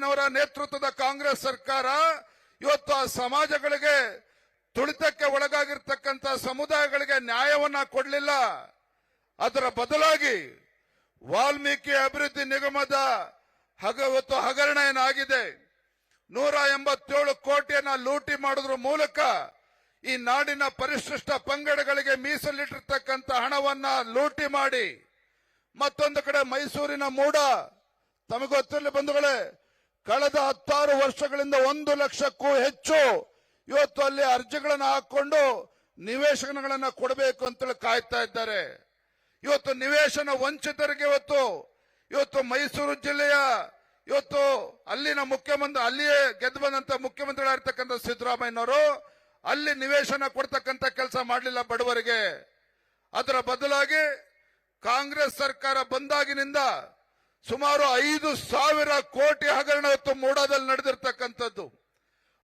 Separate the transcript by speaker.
Speaker 1: ಸಿದ್ದರಾಮಯ್ಯನವರ ನೇತೃತ್ವದ ಕಾಂಗ್ರೆಸ್ ಸರ್ಕಾರ ಇವತ್ತು ಆ ಸಮಾಜಗಳಿಗೆ ತುಳಿತಕ್ಕೆ ಒಳಗಾಗಿರ್ತಕ್ಕಂಥ ಸಮುದಾಯಗಳಿಗೆ ನ್ಯಾಯವನ್ನ ಕೊಡಲಿಲ್ಲ. ಅದರ ಬದಲಾಗಿ ವಾಲ್ಮೀಕಿ ಅಭಿವೃದ್ಧಿ ನಿಗಮದ ಹಗವತ್ತು ಹಗರಣ ಏನಾಗಿದೆ ನೂರ ಎಂಬತ್ತೇಳು ಕೋಟಿಯನ್ನ ಲೂಟಿ ಮಾಡೋದ್ರ ಮೂಲಕ ಈ ನಾಡಿನ ಪರಿಶಿಷ್ಟ ಪಂಗಡಗಳಿಗೆ ಮೀಸಲಿಟ್ಟಿರ್ತಕ್ಕಂಥ ಹಣವನ್ನ ಲೂಟಿ ಮಾಡಿ. ಮತ್ತೊಂದು ಕಡೆ ಮೈಸೂರಿನ ಮೂಡ. ತಮಗೊತ್ತಿರಲಿ ಗೊತ್ತಿರಲಿ ಬಂಧುಗಳೇ ಕಳೆದ ಹತ್ತಾರು ವರ್ಷಗಳಿಂದ ಒಂದು ಲಕ್ಷಕ್ಕೂ ಹೆಚ್ಚು ಇವತ್ತು ಅಲ್ಲಿ ಅರ್ಜಿಗಳನ್ನು ಹಾಕೊಂಡು ನಿವೇಶನಗಳನ್ನ ಕೊಡಬೇಕು ಅಂತೇಳಿ ಕಾಯ್ತಾ ಇದ್ದಾರೆ. ಇವತ್ತು ನಿವೇಶನ ವಂಚಿತರಿಗೆ ಇವತ್ತು ಇವತ್ತು ಮೈಸೂರು ಜಿಲ್ಲೆಯ, ಇವತ್ತು ಅಲ್ಲಿನ ಮುಖ್ಯಮಂತ್ರಿ, ಅಲ್ಲಿಯೇ ಗೆದ್ದು ಬಂದಂತ ಮುಖ್ಯಮಂತ್ರಿಗಳಾಗಿರ್ತಕ್ಕಂಥ ಸಿದ್ದರಾಮಯ್ಯನವರು ಅಲ್ಲಿ ನಿವೇಶನ ಕೊಡ್ತಕ್ಕಂಥ ಕೆಲಸ ಮಾಡಲಿಲ್ಲ ಬಡವರಿಗೆ. ಅದರ ಬದಲಾಗಿ ಕಾಂಗ್ರೆಸ್ ಸರ್ಕಾರ ಬಂದಾಗಿನಿಂದ ಸುಮಾರು ಐದು ಸಾವಿರ ಕೋಟಿ ಹಗರಣ ಇವತ್ತು ಮೂಡಾದಲ್ಲಿ ನಡೆದಿರ್ತಕ್ಕಂಥದ್ದು.